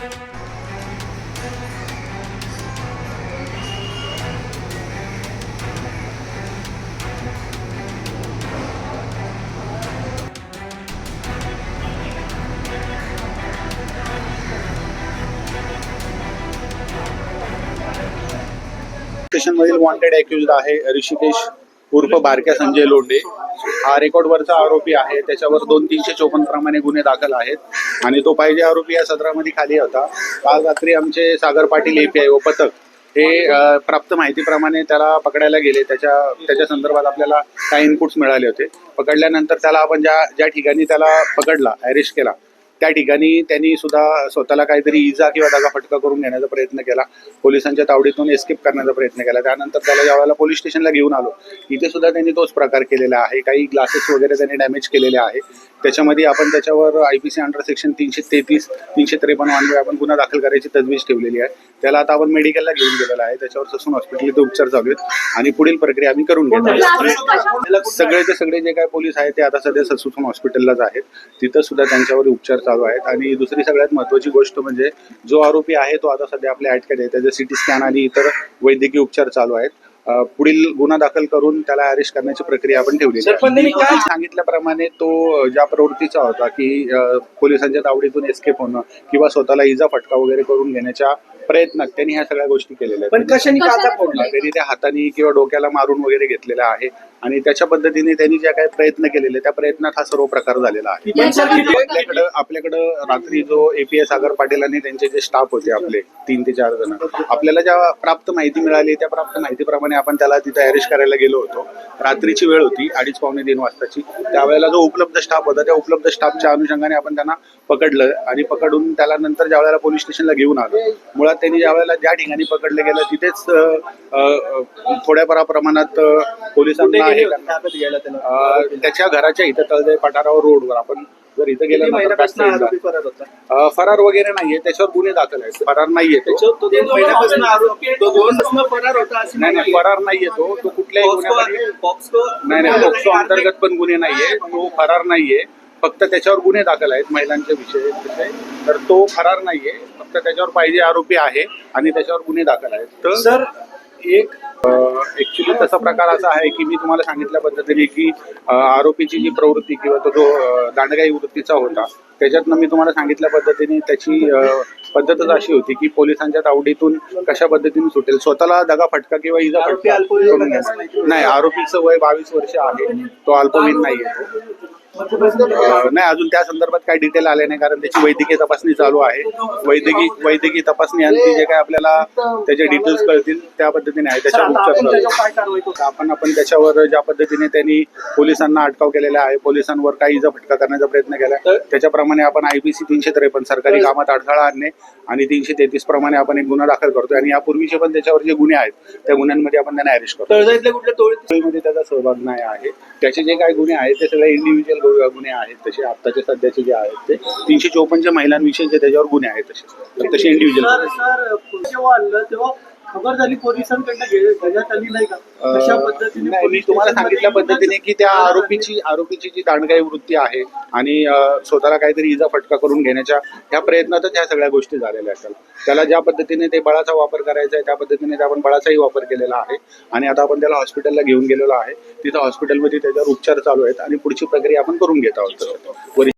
स्टेशनमधील wanted accused आहे ऋषिकेश उर्फ बारक्या संजय लोंढे. हा रेकॉर्डवरचा आरोपी आहे. त्याच्यावर दोन तीनशे चोपन्न प्रमाणे गुन्हे दाखल आहेत. आणि तो पाहिजे आरोपी या सदरामध्ये खाली होता. काल रात्री आमचे सागर पाटील एपीआय व पथक हे प्राप्त माहितीप्रमाणे त्याला पकडायला गेले. त्याच्या त्याच्या संदर्भात आपल्याला काही इनपुट्स मिळाले होते. पकडल्यानंतर त्याला आपण ज्या ज्या ठिकाणी त्याला पकडला अरेस्ट केला त्या ठिकाणी त्यांनी सुद्धा स्वतःला काहीतरी इजा किंवा दगाफटका करून घेण्याचा प्रयत्न केला. पोलिसांच्या तावडीतून एस्केप करण्याचा प्रयत्न केला. त्यानंतर त्याला ज्यावेळेला पोलीस स्टेशनला घेऊन आलो इथे सुद्धा त्यांनी तोच प्रकार केलेला आहे. काही ग्लासेस वगैरे त्यांनी डॅमेज केलेले आहे. त्याच्यामध्ये आपण त्याच्यावर I P C under section तीनशे तेहतीस तीनशे त्रेपन्न वानवे आपण गुन्हा दाखल करायची तजवीज ठेवलेली आहे. त्याला आता आपण मेडिकलला घेऊन गेलेला आहे. त्याच्यावर ससून हॉस्पिटल इथे उपचार चालू आहेत आणि पुढील प्रक्रिया आम्ही करून घेतो सगळेचे सगळे जे काही पोलीस आहेत ते आता सध्या ससून हॉस्पिटललाच आहेत. तिथं सुद्धा त्यांच्यावर उपचार चालू आहेत. आणि दुसरी सगळ्यात महत्वाची गोष्ट म्हणजे जो आरोपी आहे तो आता सध्या आपल्या अटकेत आहे. त्याचे सिटी स्कॅन आणि इतर वैद्यकीय उपचार चालू आहेत. पुढील गुन्हा दाखल करून त्याला अरेस्ट करण्याची प्रक्रिया आपण ठेवली सांगितल्याप्रमाणे तो ज्या प्रवृत्तीचा होता की पोलिसांच्या तावडीतून एस्केप होणं किंवा स्वतःला इजा फटका वगैरे करून घेण्याच्या प्रयत्नात त्यांनी ह्या सगळ्या गोष्टी केलेल्या पण आहेत कशाने काचा फोडला? त्यांनी त्या हाताने किंवा डोक्याला मारून वगैरे घेतलेला आहे. आणि त्याच्या पद्धतीने त्यांनी ज्या काही प्रयत्न केलेले त्या प्रयत्नात हा सर्व प्रकार झालेला आहे. आपल्याकडं आपल्याकडं रात्री जो एपीएस सागर पाटील आणि त्यांचे जे स्टाफ होते आपले तीन ते चार जण आपल्याला ज्या प्राप्त माहिती मिळाली त्या प्राप्त माहितीप्रमाणे आपण त्याला तिथे अरेस्ट करायला गेलो होतो. रात्रीची वेळ होती अडीच पावणे तीन वाजताची. त्यावेळेला जो उपलब्ध स्टाफ होता त्या उपलब्ध स्टाफच्या अनुषंगाने आपण त्यांना पकडलं आणि पकडून त्याला नंतर ज्या वेळेला पोलीस स्टेशनला घेऊन आलो मुळात त्यांनी ज्या वेळेला ज्या ठिकाणी पकडले गेलं तिथेच अं, अं, थोड्या प्रमाणात पोलिसांना हे अ, त्याच्या घराच्या इथं तळजाई पठारावर रोडवर आपण जर इथं आरोपी फरार होता? अ, फरार वगैरे नाहीये. त्याच्यावर गुन्हे दाखल आहेत. फरार नाहीये तो. तो दोन महिन्यापासून आरोपी तो दोन महिन्यापासून फरार होता अशी नाही नाही फरार नाहीये तो. तो कुठल्याही नाही नाही पोक्सो अंतर्गत पण गुन्हे नाहीये. तो फरार नाहीये. फक्त त्याच्यावर गुन्हे दाखल आहेत. महिलांच्या विषय. तर तो फरार नाहीये. फक्त त्याच्यावर पाहिजे आरोपी आहे आणि त्याच्यावर गुन्हे दाखल आहेत. तर सर एक ऍक्च्युली तसा प्रकार असा आहे की मी तुम्हाला सांगितल्या पद्धतीने की आरोपीची जी प्रवृत्ती किंवा तो जो दांडगाई वृत्तीचा होता त्याच्यातनं मी तुम्हाला सांगितल्या पद्धतीने त्याची पद्धतच अशी होती की पोलिसांच्या तावडीतून कशा पद्धतीने सुटेल स्वतःला दगा फटका किंवा इजा फटका. नाही? नाही आरोपीचं वय बावीस वर्ष आहे तो अल्पवयीन नाहीये अ, नाही अजून त्या संदर्भात काही डिटेल आले नाही कारण त्याची वैद्यकीय तपासणी चालू आहे. वैद्यकीय वैद्यकीय तपासणी अंती जे काय आपल्याला त्याचे डिटेल्स कळतील त्या पद्धतीने आहे. त्याच्यावर उपचार आपण? आपण त्याच्यावर ज्या पद्धतीने त्यांनी पोलिसांना अटकाव केलेला आहे पोलिसांवर काही इजा फटका करण्याचा प्रयत्न केला त्याच्याप्रमाणे आपण आयपीसी तीनशे त्रेपन्न सरकारी कामात अडथळा आणणे आणि तीनशे तेहतीस प्रमाणे आपण एक गुन्हा दाखल करतोय. आणि यापूर्वीचे पण त्याच्यावर जे गुन्हे आहेत त्या गुन्ह्यांमध्ये आपण त्यांना अरेस्ट करतो त्याचा सहभाग नाही आहे. त्याचे जे काही गुन्हे आहेत ते सगळे इंडिव्हिज्युअल गुन्हे आहेत तसे आत्ताचे सध्याचे जे आहेत ते तीनशे चोपन्नच्या महिलांविषयीचे त्याच्यावर गुन्हे आहेत तसे. तसे इंडिव्हिज्युअल तेव्हा खबर झाली पोलिसांकडनं घेण्यात आली नाही का? पद्धतीने मी तुम्हाला सांगितल्या पद्धतीने की त्या आरोपीची आरोपीची जी दांडगाई वृत्ती आहे आणि स्वतःला काहीतरी इजा फटका करून घेण्याच्या ह्या प्रयत्नातच ह्या सगळ्या गोष्टी झालेल्या आहेत. त्याला ज्या पद्धतीने ते बळाचा वापर करायचा आहे त्या पद्धतीने आपण बळाचाही वापर केलेला आहे आणि आता आपण त्याला हॉस्पिटलला घेऊन गेलेलो आहे. तिथं हॉस्पिटलमध्ये त्याच्यावर उपचार चालू आहेत आणि पुढची प्रक्रिया आपण करून घेत आहोत.